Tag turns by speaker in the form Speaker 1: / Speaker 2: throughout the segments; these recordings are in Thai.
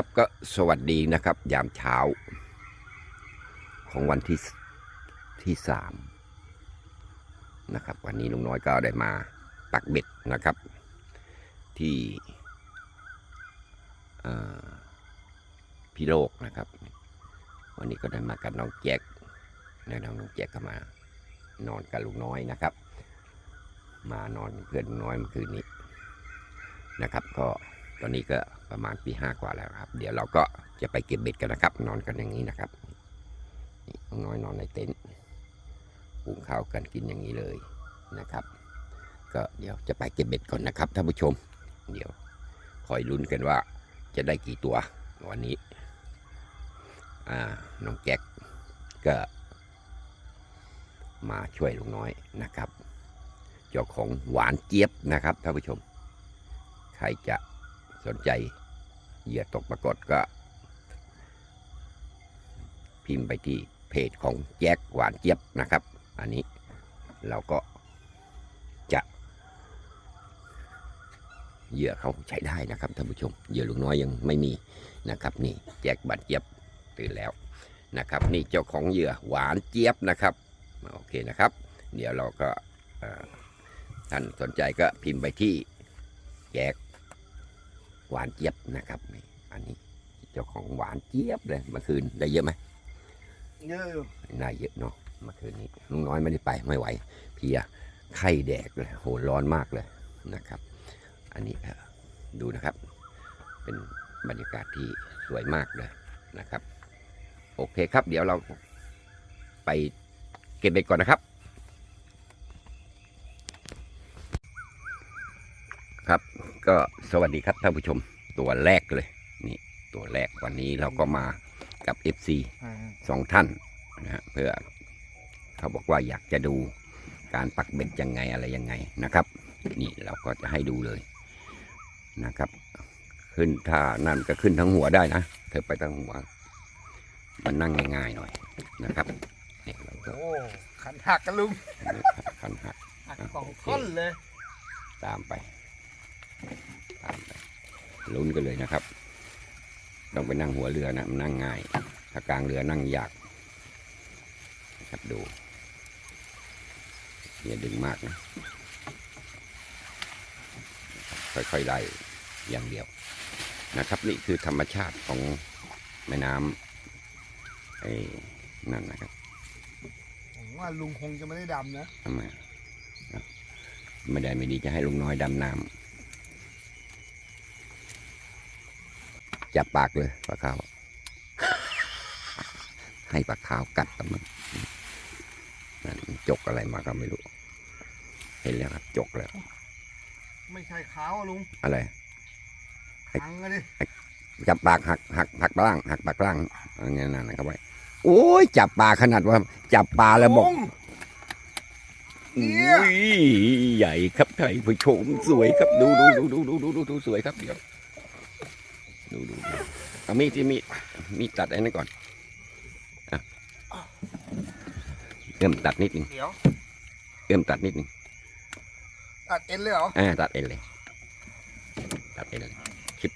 Speaker 1: ครับก็สวัสดีนะครับ ยามเช้า ของวันที่ที่สามนะครับ วันนี้ลุงน้อยก็ได้มาปักเบ็ดนะครับ ที่พี่โลกนะครับ วันนี้ก็ได้มากับน้องแจ็คและน้องน้องแจ็คก็มานอนกับลุงน้อยนะครับ มานอนเป็นเพื่อนลุงน้อยเมื่อคืนนี้นะครับ ก็ ตอนนี้ก็ประมาณปีห้ากว่าแล้วครับ เดี๋ยวเราก็จะไปเก็บเบ็ดกันนะครับ นอนกันอย่างนี้นะครับนี่น้อยนอนในเต็นท์หุงข้าวกันกินอย่างนี้เลยนะครับ ก็เดี๋ยวจะไปเก็บเบ็ดก่อนนะครับท่านผู้ชม เดี๋ยวคอยลุ้นกันว่าจะได้กี่ตัววันนี้น้องแจ็คก็มาช่วยลุงน้อยนะครับ เจ้าของหวานเจี๊ยบนะครับท่านผู้ชม ใครจะ สนใจ เหยื่อตกปรากฏก็ พิมพ์ไปที่เพจของแจ็คหวานเจี๊ยบนะครับ อันนี้เราก็จะเหยื่อเขาใช้ได้นะครับท่านผู้ชมเหยื่อลุงน้อยยังไม่มีนะครับ นี่แจ็คหวานเจี๊ยบตื่นแล้วนะครับ นี่เจ้าของเหยื่อหวานเจี๊ยบนะครับโอเคนะครับ เดี๋ยวเราก็ท่านสนใจก็พิมพ์ไปที่แจ็ก หวานเจี๊ยบนะครับนี่อันนี้เจ้าของหวานเจี๊ยบเลยเมื่อคืนได้เยอะไหม
Speaker 2: เยอะอยู่
Speaker 1: ได้เยอะเนาะเมื่อคืนนี้ลุงน้อยไม่ได้ไปไม่ไหวเพลียไข้แดกเลยโหร้อนมากเลยนะครับ อันนี้เอ่อดูนะครับ เป็นบรรยากาศที่สวยมากเลยนะครับ โอเคครับ เดี๋ยวเราไปเก็บเบ็ดก่อนนะครับ ก็สวัสดีครับท่านผู้ชมตัวแรกเลย นี่ตัวแรกวันนี้เราก็มากับ FC สองท่านนะฮะเพื่อเขาบอกว่าอยากจะดูการปักเบ็ดยังไงอะไรยังไงนะครับ นี่เราก็จะให้ดูเลยนะครับ ขึ้นถ้านั่นก็ขึ้นทั้งหัวได้นะ เธอไปทั้งหัว มันนั่งง่ายๆหน่อยนะครับเนี่ยเราก็
Speaker 2: โอ้ขันหักกันลุง
Speaker 1: คันหัก
Speaker 2: หักสองท่อนเลย
Speaker 1: ตามไปตามไป ลุ้นกันเลยนะครับ ต้องไปนั่งหัวเรือนะมันนั่งง่าย ถ้ากลางเรือนั่งยากครับดูอย่าดึงมากนะ ค่อยๆไล่อย่างเดียวนะครับ นี่คือธรรมชาติของแม่น้ำไอ้นั่นนะครับ
Speaker 2: ผมว่าลุงคงจะไม่ได้ดำนะ
Speaker 1: ทำไมไม่ได้ไม่ดีจะให้ลุงน้อยดำน้ำ จับปากเลยปลาขาว ให้ปลาขาวกัดกับมันจกอะไรมาก็ไม่รู้ เห็นแล้วครับจกแล้ว
Speaker 2: ไม่ใช่ขาวลุง
Speaker 1: อะไร
Speaker 2: หังเลย
Speaker 1: จับปากหักหักหักล่างหักปากล่างอะไรเงี้ยนั่นนะครับไว้โอ้ยจับปลาขนาดว่า จับปลาแล้วบอกใหญ่ครับใครผู้ชมสวยครับ ดูดูดูดูดูดูดูสวยครับเดี๋ยว ดูดูดูเอามีดที่มีดมีดตัดไอ้นั่นก่อนอะเอื้อมตัดนิดนึง
Speaker 2: เดี๋ยว
Speaker 1: เอื้อมตัดนิดนึง
Speaker 2: ตัดเอ็นเลยเหรอ
Speaker 1: อ่าตัดเอ็นเลย ตัดเอ็นเลยชิบ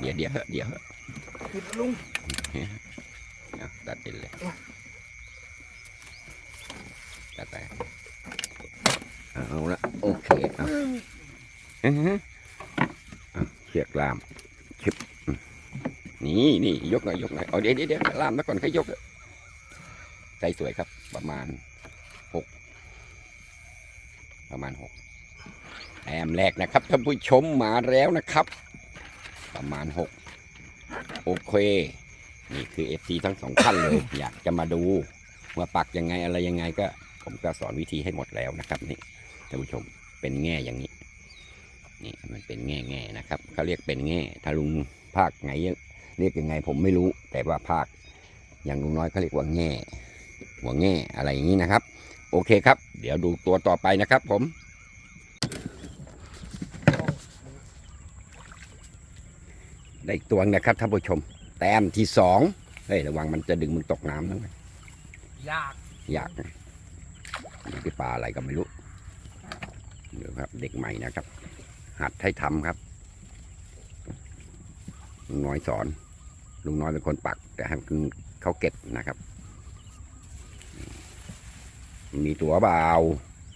Speaker 1: เดี๋ยวเดี๋ยวเหอะเดี๋ยวเหอะ
Speaker 2: ผิดลุง
Speaker 1: เอาตัดเอ็นเลยตัดไปเอาละโอเคเอาอือฮึอะเชือกลามชึบอืม นี่นี่ยกหน่อยยกหน่อยเอาเดี๋ยวเดี๋ยวเดี๋ยวลามแล้วก่อนค่อยยกใจสวยครับ ประมาณหกประมาณหกแอมแรกนะครับท่านผู้ชมมาแล้วนะครับ ประมาณหกโอเค นี่คือเอฟซีทั้งสองท่านเลย อยากจะมาดูว่าปักยังไงอะไรยังไงก็ ผมก็สอนวิธีให้หมดแล้วนะครับนี่ท่านผู้ชมเป็นแง่อย่างนี้นี่มันเป็นแง่แง่นะครับเขาเรียกเป็นแง่ถ้าลุงภาคไหน เรียกยังไงผมไม่รู้ แต่ว่าภาคอย่างลุงน้อยเขาเรียกว่าแง่หัวแง่อะไรอย่างนี้นะครับ โอเคครับ เดี๋ยวดูตัวต่อไปนะครับ ผมได้อีกตัวนะครับท่านผู้ชม แต้มที่สองเฮ้ยระวังมันจะดึงมันตกน้ำนะเว้ย
Speaker 2: ยาก
Speaker 1: อยากนะนี่คือปลาอะไรก็ไม่รู้เดี๋ยวครับ เด็กใหม่นะครับ หัดให้ทำครับ ลุงน้อยสอน ลุงน้อยเป็นคนปัก แต่ให้มันเขาเก็บนะครับ มีตัวเปล่า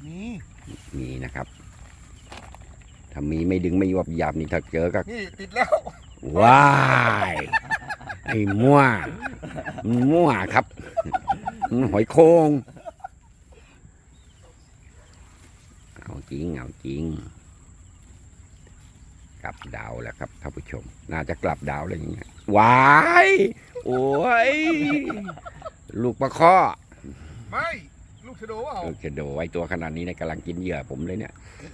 Speaker 2: นี่
Speaker 1: มีนะครับ ถ้ามีไม่ดึงไม่ยวบหยาบนี่ถ้าเจอก็
Speaker 2: นี่ติดแล้ว
Speaker 1: ว้ายไอ้มั่วมั่วครับ หอยโคงเอาจริงเอาจริงก ลับดาวแล้วครับท่านผู้ชม น่าจะกลับดาวแล้วอย่างเงี้ยว้ายโอ้ยลูกปลาข้อ
Speaker 2: ไม่ ลูกชะโดเปล่า
Speaker 1: เออจะโดไว้ตัวขนาดนี้เนี่ยกำลังกินเหยื่อผมเลยเนี่ย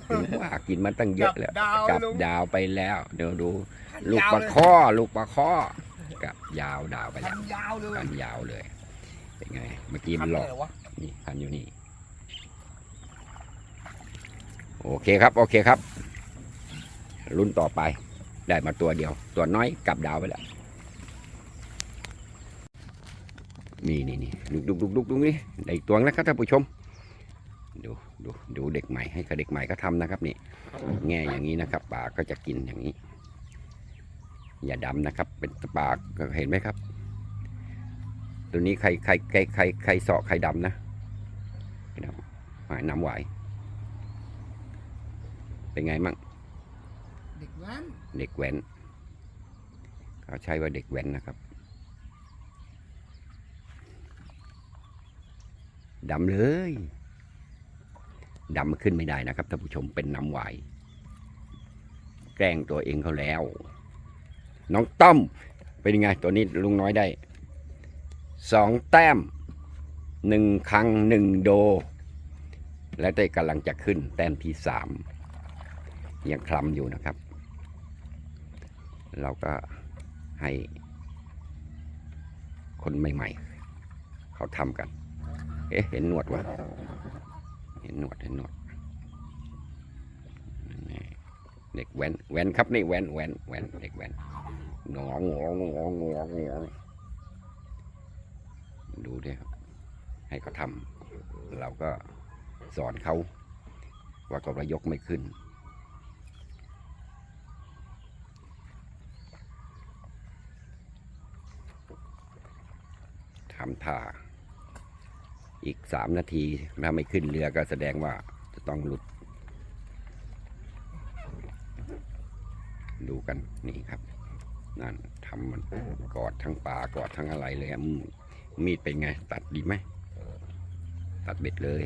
Speaker 1: ถึงว่ากินมาตั้งเยอะแล้ว
Speaker 2: ดาว
Speaker 1: กลับ
Speaker 2: ลุง
Speaker 1: ดาวไปแล้ว เดี๋ยวดู ลูก
Speaker 2: ยาว
Speaker 1: ปลา
Speaker 2: เลย
Speaker 1: ข้อ ลูกปลาข้อกับยาวดาวไป
Speaker 2: พั
Speaker 1: แล้ว
Speaker 2: นยาวเลย
Speaker 1: กันยาวเลยเป็นไงเมื่อกี้มันหลอก
Speaker 2: พัไหวะ
Speaker 1: นี่พันอยู่นี่โอเคครับ โอเคครับ รุ่นต่อไป ได้มาตัวเดียว ตัวน้อยกลับดาวไปแล้ว นี่นี่นี่ดุกดุกดุกดุกดุกนี่ได้ตัวแล้วครับท่านผู้ชม ดูดูดูเด็กใหม่ให้กับเด็กใหม่ก็ทำนะครับนี่ แง่อย่างนี้นะครับปลาก็จะกินอย่างนี้ อย่าดำนะครับ เป็นปลากเห็นไหมครับ ตัวนี้ใครใครใครใครใครเสาะใครดำนะใครดำหายน้ำไหวเป็นไงมั่ง
Speaker 2: เด็ก
Speaker 1: แว้นเขาใช้ว่าเด็กแว้นนะครับดำเลยดำขึ้นไม่ได้นะครับท่านผู้ชมเป็นน้ำไหวแกล้งตัวเองเขาแล้ว น้องต้อมเป็นยังไงตัวนี้ลุงน้อยได้สองแต้มหนึ่งครั้งหนึ่งโด และได้กำลังจะขึ้นแต้มที่สามยังคลำอยู่นะครับ เราก็ให้คนใหม่ๆ เขาทำกัน เอ๊ะ เห็นหนวดวะ เห็นหนวด เห็นหนวด เด็กแว้น แว้นครับนี่แว้นแว้นแว้นเด็กแว้นงองงองงองงององดูดิครับ ให้เขาทำเราก็สอนเขา ว่าก็ระยกไม่ขึ้น ทำท่า อีกสามนาทีถ้าไม่ขึ้นเรือก็แสดงว่าจะต้องหลุด ดูกันนี่ครับ นั่นทำมันกอดทั้งปลากอดทั้งอะไรเลยอะอืมมีดเป็นไง ตัดดีไหม ตัดเบ็ดเลย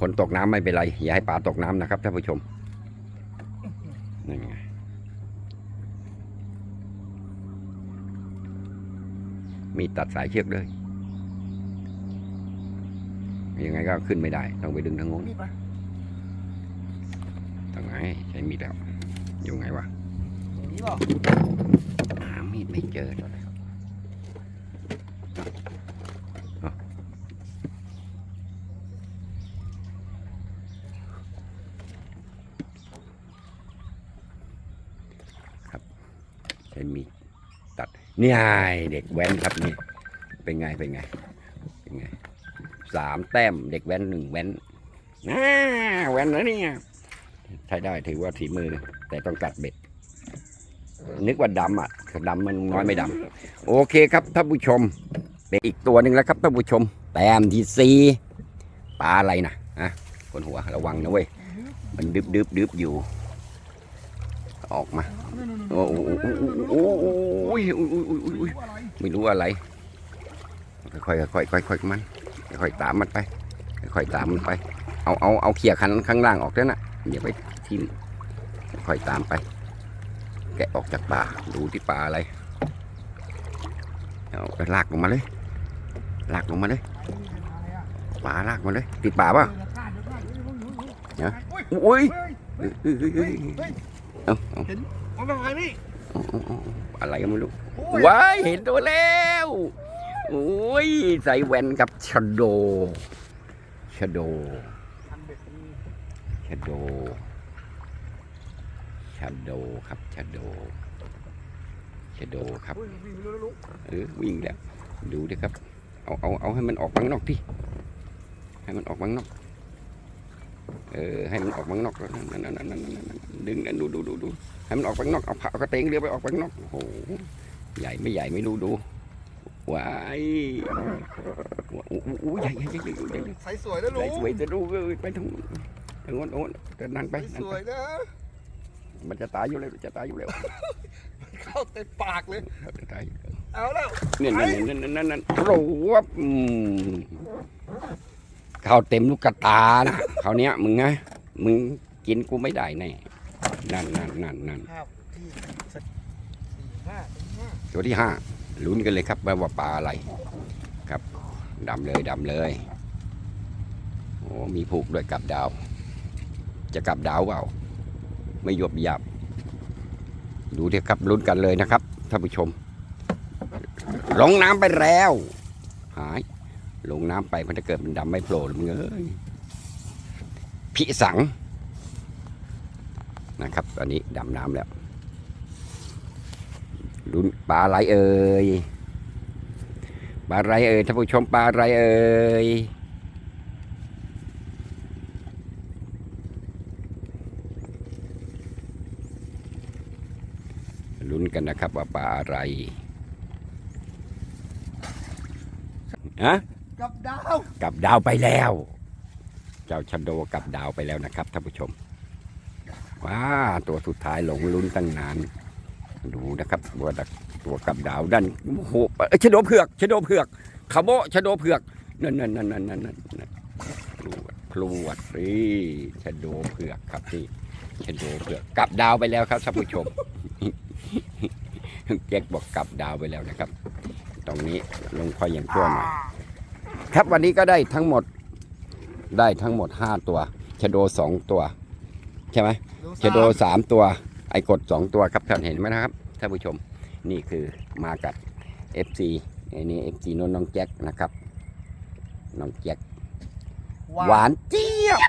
Speaker 1: คนตกน้ำไม่เป็นไร อย่าให้ปลาตกน้ำนะครับท่านผู้ชมนั่นไง มีดตัดสายเชือกเลยยังไงก็ขึ้นไม่ได้ ต้องไปดึงทางโน้น
Speaker 2: มีดปะ
Speaker 1: ทางไหนใช้มีดแล้ว อยู่ไงวะ
Speaker 2: อย่างนี้เปล่า
Speaker 1: หามีดไม่เจอเอาครับ ใช้มีดตัด นี่ไงเด็กแว้นครับนี่ เป็นไงเป็นไง เป็นไงสามแต้มเด็กแว้นหนึ่งแว้นน่าแว้นแล้วเนี่ยใช้ได้ถือว่าถีมือ แต่ต้องกัดเบ็ด นึกว่าดำอะดำมันน้อยไม่ดำโอเคครับท่านผู้ชม เป็นอีกตัวหนึ่งแล้วครับท่านผู้ชม แต้มที่สี่ปลาอะไรนะอะคนหัวระวังนะเว้ยมันดึบดึบดึบอยู่ ออกมาโอ้โห
Speaker 2: ไม่
Speaker 1: รู้อะไร ค่อยค่อยค่อยค่อยมัน ค่อยตามมันไป ค่อยตามมันไป เอาเอาเอาเขี่ยคันข้างล่างออกด้วน่ะอย่าไปทิ่มค่อยตามไป แกออกจากป่า ดูที่ป่าอะไร เอาลากลงมาเลย ลากลงมาเลยป่าลากมาเลย ติดป่าป่ะ
Speaker 2: เนี่ยโอ้
Speaker 1: ย
Speaker 2: เฮ้ย
Speaker 1: เอ้ยเอ้ยเอ้ย
Speaker 2: เฮ้ย
Speaker 1: เอาเอา
Speaker 2: เอาไปไหนนี่
Speaker 1: เอาเอาเอาอะไรก็ไม่รู้
Speaker 2: โอ้ย
Speaker 1: ว้ายเห็นตัวแล้วโอ้ยใส่แว่นกับชะโดชะโด
Speaker 2: ทันเบ็ดนี่
Speaker 1: ชะโดชะโดครับชะโดชะโดครับ
Speaker 2: เฮ้ยวิ่งไปเร็วๆลูก
Speaker 1: เออวิ่งแล้วดูดิครับ เอาเอาเอาให้มันออกข้างนอกที่ให้มันออกข้างนอก เออให้มันออกมาข้างนอกนั่นนั่นนั่นนั่นดึงนั่นดูดูดูดูให้มันออกไปข้างนอกเอาผ้ากระเตงเรือไปออกไปข้างนอกโอ้โหใหญ่ไม่ใหญ่ไม่รู้ดูว้ายว้าอู้ใหญ่ใหญ่ใหญ่ใหญ่ใหญ่ใหญ่
Speaker 2: สวยนะลุ
Speaker 1: ไหล
Speaker 2: ง
Speaker 1: สวยจะดูเอ้ไปทางทางโน้นโน้นเดินนั่นไป
Speaker 2: สวยนะ
Speaker 1: มันจะตายอยู่แล้วจะตายอยู่แล้ว
Speaker 2: เข้าเต็มปากเลย
Speaker 1: ตาย
Speaker 2: เอาแล้ว
Speaker 1: เนี่ยนั่นนั่นนั่นนั่นโอ้โหเข้าเต็มลูกกระตานะ เขาวเนี้ยมึงไงมึงกินกูไม่ได้แน่นั่นนั่นนั่นนั่น
Speaker 2: ภาพที่สักสี่ห้าสี่ห้า
Speaker 1: ตัวที่ห้าลุ้นกันเลยครับว่าว่าปลาอะไร ครับดำเลยดำเลยโอ้มีผูกด้วยกับดาว จะกลับดาวเปล่าไม่หยบหยับดูเถอะครับลุ้นกันเลยนะครับท่านผู้ชม ลงน้ำไปแล้ว หาย ลงน้ำไปมันจะเกิดมันดำไม่โผล่เลยมึงเอ้ย พิสังนะครับตอนนี้ดำน้ำแล้วลุ้นปลาอะไรเอ่ยปลาอะไรเอ่ยท่านผู้ชมปลาอะไรเอ่ยลุ้นกันนะครับว่าปลาอะไรฮะ
Speaker 2: กับดาว
Speaker 1: กลับดาวไปแล้ว เจ้าชะโดกับดาวไปแล้วนะครับท่านผู้ชมว้าตัวสุดท้ายหลงลุ้นตั้งนาน ดูนะครับตัวดักตัวกับดาวด้านโอ้โหเอ้ยชโดเผือกชะโดเผือกขโบะชะโดเผือกนั่นนั่นนั่นนั่นนั่นนั่นพลวดพลวดนี่ชะโดเผือกครับนี่ชะโดเผือกกับดาวไปแล้วครับท่านผู้ชมแจ็คบอกกลับดาวไปแล้วนะครับ ตรงนี้ลงคอยอย่างชั่วหน่อยครับวันนี้ก็ได้ทั้งหมด ได้ทั้งหมด 5 ตัวชะโด2 ตัว ใช่ไหมชะโด3 ตัว ไอ้กด 2 ตัวครับท่านเห็นไหมนะครับท่านผู้ชมนี่คือมากับ FC อันนี้ FC นนน้องแจ็คนะครับน้องแจ็คหวานเจี๊ยบ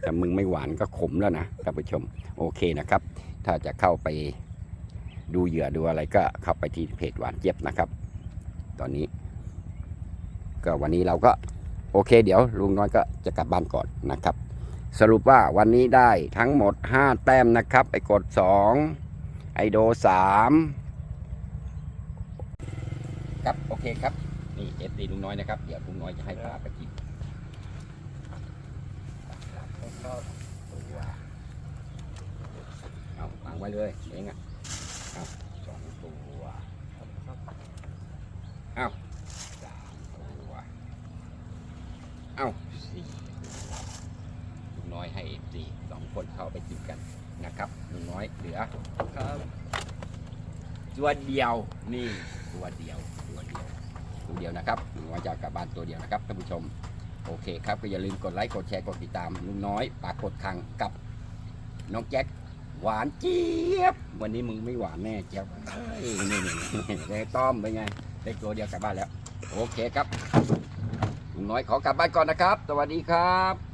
Speaker 1: แต่มึงไม่หวานก็ขมแล้วนะท่านผู้ชมโอเคนะครับ ถ้าจะเข้าไปดูเหยื่อดูอะไรก็เข้าไปที่เพจหวานเจี๊ยบนะครับ ตอนนี้ ก็วันนี้เราก็ โอเค เดี๋ยวลุงน้อยก็จะกลับบ้านก่อนนะครับ สรุปว่าวันนี้ได้ทั้งหมด 5 แต้มนะครับ ไอ้กด 2 ไอโด 3 ครับ โอเคครับ นี่เอฟดีลุงน้อยนะครับ เดี๋ยวลุงน้อยจะให้ปลาไปกินเอาวางไว้เลยเองอะเอาสองตัวเอาสามตัวเอาสี่ตัวลุงน้อยให้เอฟดีสอง คนเข้าไปกินกันนะครับลุงน้อยเหลือ
Speaker 2: ครับ
Speaker 1: ตัวเดียวนี่ตัวเดียวตัวเดียวตัวเดียวนะครับลุงน้อยจะเอากลับบ้านตัวเดียวนะครับท่านผู้ชมโอเคครับก็อย่าลืมกดไลค์กดแชร์กดติดตามลุงน้อยปากกดคังกับน้องแจ็คหวานเจี๊ยบ วันนี้มึงไม่หวานแน่เจี๊ยบเอ้ยนี่นี่นี่ได้ต้อมเป็นไงได้ตัวเดียวกลับบ้านแล้ว โอเคครับลุงน้อยขอกลับบ้านก่อนนะครับ สวัสดีครับ